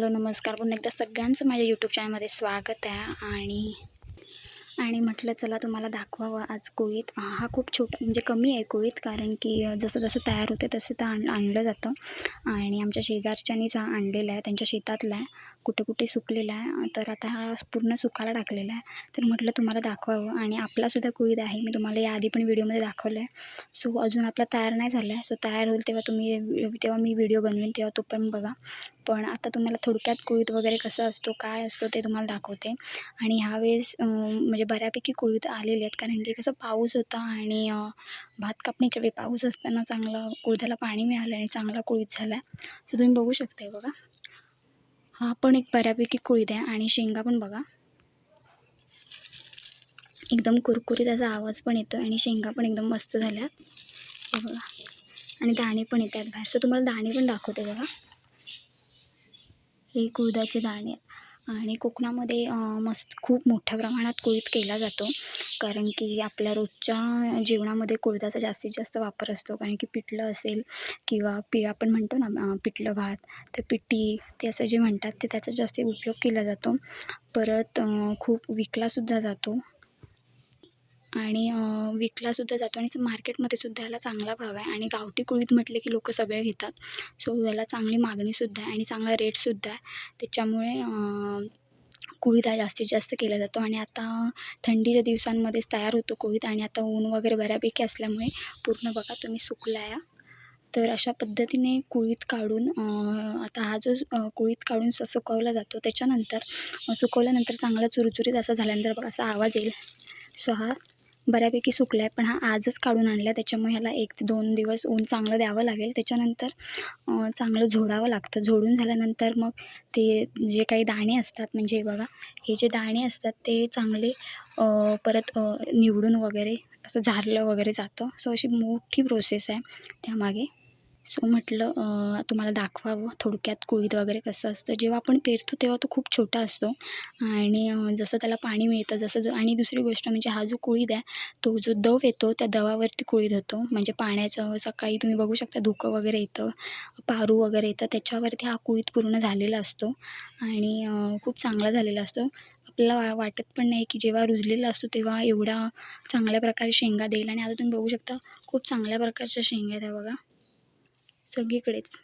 Hello नमस्कार. पुन्हा एकदा सगळ्यांचं माझ्या यूट्यूब चॅनलमध्ये स्वागत आहे. आणि आणि म्हटलं चला तुम्हाला दाखवावं आज कोळीत. हा खूप छोटा म्हणजे कमी आहे कोळीत कारण की जसं जसं तयार होते तसं तर आण आणलं जातं. आणि आमच्या शेजारच्यानीच हा आणलेला आहे त्यांच्या शेतातला आहे. कुठे कुठे सुकलेला आहे तर आता हा पूर्ण सुकायला टाकलेला आहे. तर म्हटलं तुम्हाला दाखवावं आणि आपलासुद्धा कुळीद आहे. मी तुम्हाला याआधी पण व्हिडिओमध्ये दाखवलं आहे सो अजून आपला तयार नाही झाला आहे सो तयार होईल तेव्हा तुम्ही तेव्हा मी व्हिडिओ बनवेन तेव्हा तो पण बघा. पण आता तुम्हाला थोडक्यात कुळीत वगैरे कसं असतो काय असतो ते तुम्हाला दाखवते. आणि ह्यावेळेस म्हणजे बऱ्यापैकी कुळीत आलेले आहेत. कारण की कसं पाऊस होता आणि भात कापणीच्या वेळी पाऊस असताना चांगलं कुळद्याला पाणी मिळालं आणि चांगला कुळीत झाला आहे सो तुम्ही बघू शकता बघा. हा पण एक बऱ्यापैकी कुळी आहे आणि शेंगा पण बघा. एकदम कुरकुरीत त्याचा आवाज पण येतो आणि शेंगा पण एकदम मस्त झाल्यात. हे बघा. आणि दाणे पण येतात बाहेर. सो तुम्हाला दाणे पण दाखवते बघा. हे कुळदाचे दाणे आणि कोकणामध्ये मस्त खूप मोठ्या प्रमाणात कुळीत केला जातो. कारण की आपल्या रोजच्या जेवणामध्ये कुळदाचा जास्तीत जास्त वापर असतो. कारण की पिठलं असेल किंवा पि आपण म्हणतो ना पिठलं भात तर पिठी ते असं जे म्हणतात ते त्याचा जास्त उपयोग केला जातो. परत खूप विकलासुद्धा जातो. आणि विकलासुद्धा जातो आणि मार्केटमध्ये सुद्धा याला चांगला भाव आहे आणि गावठी कुळीत म्हटले की लोक सगळे घेतात. सो याला चांगली मागणीसुद्धा आहे आणि चांगला रेटसुद्धा आहे. त्याच्यामुळे कुळीत हा जास्तीत जास्त केला जातो आणि आता थंडीच्या दिवसांमध्येच तयार होतो कुळीत आणि आता ऊन वगैरे बऱ्यापैकी असल्यामुळे पूर्ण बघा तुम्ही सुकला या. तर अशा पद्धतीने कुळीत काढून आता हा जो कुळीत काढून सुकवला जातो त्याच्यानंतर सुकवल्यानंतर चांगला चुरचुरीत असा झाल्यानंतर बघा असा आवाज येईल. सो हा बऱ्यापैकी सुकला आहे पण हा आजच काढून आणला. आहे त्याच्यामुळे ह्याला एक ते दोन दिवस ऊन चांगलं द्यावं लागेल. त्याच्यानंतर चांगलं झोडावं लागतं. झोडून झाल्यानंतर मग ते जे काही दाणे असतात म्हणजे बघा हे जे दाणे असतात ते चांगले परत निवडून वगैरे असं झारलं वगैरे जातं. सो अशी मोठी प्रोसेस आहे त्यामागे. सो म्हटलं तुम्हाला दाखवावं थोडक्यात कुळीत वगैरे कसं असतं. जेव्हा आपण पेरतो तेव्हा तो खूप छोटा असतो आणि जसं त्याला पाणी मिळतं जसं ज आणि दुसरी गोष्ट म्हणजे हा जो कुळीत आहे तो जो दव येतो त्या दवावरती कुळीत होतो. म्हणजे पाण्याचं सकाळी तुम्ही बघू शकता धुकं वगैरे येतं पारू वगैरे येतं त्याच्यावरती हा कुळीत पूर्ण झालेला असतो आणि खूप चांगला झालेला असतो. आपल्याला वाटत पण नाही की जेव्हा रुजलेला असतो तेव्हा एवढा चांगल्या प्रकारे शेंगा देईल. आणि आता तुम्ही बघू शकता खूप चांगल्या प्रकारच्या शेंगा आहेत बघा. सगळीकडेच.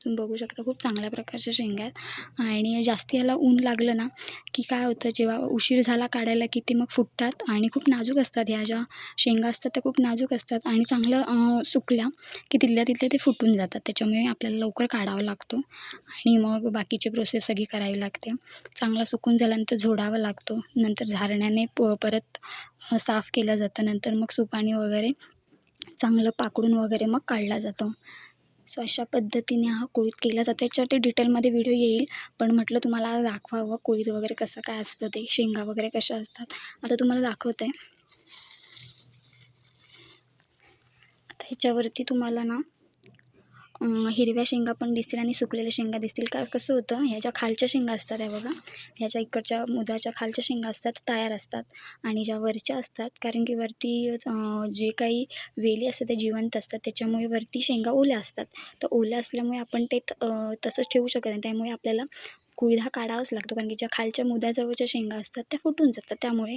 तुम्ही बघू शकता खूप चांगल्या प्रकारच्या शेंगा आहेत. आणि जास्ती ह्याला ऊन लागलं ना की काय होतं जेव्हा उशीर झाला काढायला की ते मग फुटतात आणि खूप नाजूक असतात ह्या ज्या शेंगा असतात त्या खूप नाजूक असतात आणि चांगलं सुकल्या की तिथल्या तिथल्या ते फुटून जातात. त्याच्यामुळे आपल्याला लवकर काढावा लागतो आणि मग बाकीची प्रोसेस सगळी करावी लागते. चांगला सुकून झाल्यानंतर झोडावा लागतो. नंतर झारण्याने प परत साफ केलं जातं. नंतर मग सुपाणी वगैरे चांगलं पाकडून वगैरे मग काढला जातो. सो अशा पद्धतीने हा कोळीत केला जातो. याच्यावरती डिटेलमध्ये व्हिडिओ येईल. पण म्हटलं तुम्हाला दाखवावं कोळीत वगैरे कसं काय असतं ते शेंगा वगैरे कशा असतात. आता तुम्हाला दाखवते. आता ह्याच्यावरती तुम्हाला ना हिरव्या शेंगा पण दिसतील आणि सुकलेल्या शेंगा दिसतील. का कसं होतं ह्या ज्या खालच्या शेंगा असतात या बघा ह्या ज्या इकडच्या मुदाच्या खालच्या शेंगा असतात तयार असतात आणि ज्या वरच्या असतात कारण की वरती जे काही वेली असतात त्या जिवंत असतात त्याच्यामुळे वरती शेंगा ओल्या असतात. तर ओल्या असल्यामुळे आपण ते तसंच ठेवू शकत नाही. त्यामुळे आपल्याला कुळीद हा काढावाच लागतो. कारण की ज्या खालच्या मुद्याजवळच्या शेंगा असतात त्या फुटून जातात. त्यामुळे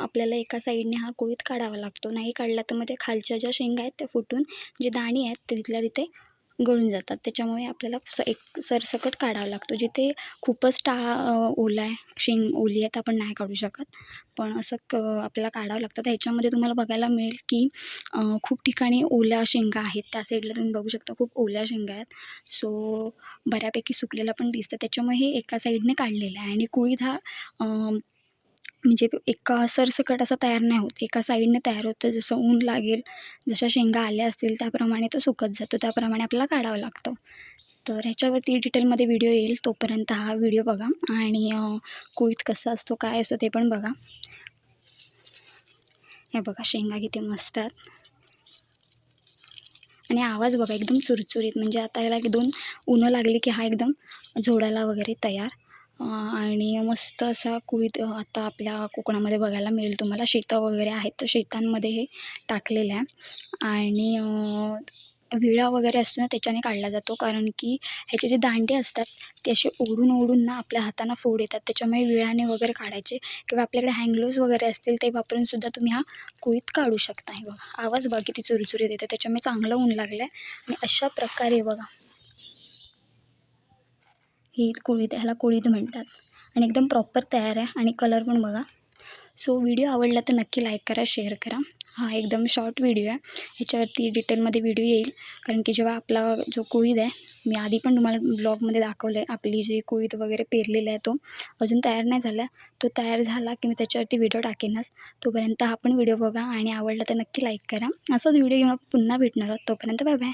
आपल्याला एका साईडने हा कुळीद काढावा लागतो. नाही काढला तर मग त्या खालच्या ज्या शेंगा आहेत त्या फुटून जे दाणी आहेत ते तिथल्या तिथे गळून जातात. त्याच्यामुळे आपल्याला स एक सरसकट काढावा लागतो. जिथे खूपच टाळ ओला आहे शेंग ओली आहे तर आपण नाही काढू शकत. पण असं क आपल्याला काढावं लागतं. तर ह्याच्यामध्ये तुम्हाला बघायला मिळेल की खूप ठिकाणी ओल्या शेंगा आहेत. त्या साईडला तुम्ही बघू शकता खूप ओल्या शेंगा आहेत. सो बऱ्यापैकी सुकलेला पण दिसतं त्याच्यामुळे हे एका साईडने काढलेलं आहे. आणि कुळीत हा म्हणजे एका सरसकट असा तयार नाही होत. एका साईडने तयार होतं. जसं ऊन लागेल जशा शेंगा आल्या असतील त्याप्रमाणे तो सुकत जातो. त्याप्रमाणे आपल्याला काढावा लागतो. तर ह्याच्यावरती डिटेलमध्ये व्हिडिओ येईल. तोपर्यंत हा व्हिडिओ बघा. आणि कुळीत कसा असतो काय असतो ते पण बघा. हे बघा शेंगा किती मस्त आहेत. आणि आवाज बघा एकदम चुरचुरीत. म्हणजे आता याला एक दोन उन्हं लागली की हा एकदम झोडायला वगैरे तयार. आणि मस्त असा कुळीत आता आपल्या कोकणामध्ये बघायला मिळेल तुम्हाला शेतं वगैरे आहेत तर शेतांमध्ये हे टाकलेलं आहे. आणि विळा वगैरे असतो ना त्याच्याने काढला जातो. कारण की ह्याचे जे दांडे असतात ते असे ओढून ओढून ना आपल्या हातांना फोड येतात. त्याच्यामुळे विळाने वगैरे काढायचे. किंवा आपल्याकडे हँगलोज वगैरे असतील ते वापरून सुद्धा तुम्ही हा कुळीत काढू शकता. हे बघा आवाज बघा किती चुरचुरीत येते त्याच्यामुळे चांगलं ऊन लागलं आहे आणि अशा प्रकारे बघा. ही कोळीत ह्याला कोळीत म्हणतात. आणि एकदम प्रॉपर तयार आहे आणि कलर पण बघा. सो व्हिडिओ आवडला तर नक्की लाईक करा शेअर करा. हा एकदम शॉर्ट व्हिडिओ आहे. ह्याच्यावरती डिटेलमध्ये व्हिडिओ येईल. कारण की जेव्हा आपला जो कोळीद आहे मी आधी पण तुम्हाला ब्लॉगमध्ये दाखवलं आहे आपली जी कोळीद वगैरे पेरलेला आहे तो अजून तयार नाही झाला. तो तयार झाला की मी त्याच्यावरती व्हिडिओ टाकेनच. तोपर्यंत हा पण व्हिडिओ बघा आणि आवडला तर नक्की लाईक करा. असाच व्हिडिओ घेऊन पुन्हा भेटणार आहोत. तोपर्यंत बाय बाय